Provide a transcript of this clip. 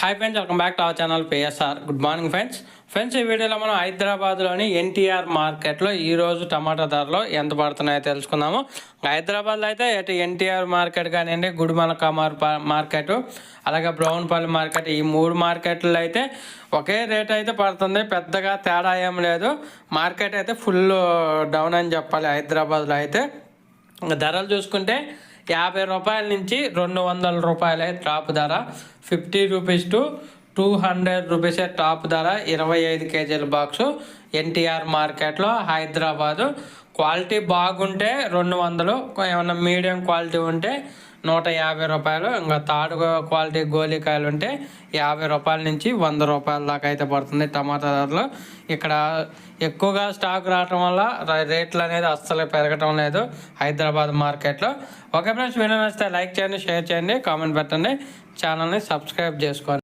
Hi friends welcome back to our channel PSR good morning friends friends ఈ వీడియోలో మనం హైదరాబాద్లోని ఎన్టీఆర్ మార్కెట్లో ఈరోజు టమాటా ధరలు ఎంత పడుతున్నాయో తెలుసుకుందాము. హైదరాబాద్లో అయితే అటు ఎన్టీఆర్ మార్కెట్ కానివ్వండి గుడిమలక మార్ మార్కెట్ అలాగే బ్రౌన్పల్లి మార్కెట్ ఈ మూడు మార్కెట్లు అయితే ఒకే రేట్ అయితే పడుతుంది. పెద్దగా తేడా ఏం లేదు. మార్కెట్ అయితే ఫుల్ డౌన్ అని చెప్పాలి హైదరాబాద్లో అయితే. ఇంకా ధరలు చూసుకుంటే యాభై రూపాయల నుంచి రెండు వందల రూపాయలే టాప్ ధర. Fifty rupees to two hundred రూపీసే టాప్ ధర. ఇరవై ఐదు కేజీల బాక్సు ఎన్టీఆర్ మార్కెట్లో హైదరాబాదు. క్వాలిటీ బాగుంటే రెండు వందలు. ఏమన్నా మీడియం క్వాలిటీ ఉంటే నూట యాభై రూపాయలు ఇంకా తాడు క్వాలిటీ గోలికాయలు ఉంటే యాభై రూపాయల నుంచి వంద రూపాయల దాకా అయితే పడుతుంది టమాటా ధరలు. ఇక్కడ ఎక్కువగా స్టాక్ రావటం వల్ల రేట్లు అనేది అస్సలు పెరగటం లేదు హైదరాబాద్ మార్కెట్లో. ఓకే ఫ్రెండ్స్ వీడియో నచ్చితే లైక్ చేయండి షేర్ చేయండి కామెంట్ పెట్టండి. ఛానల్ని సబ్స్క్రైబ్ చేసుకోండి.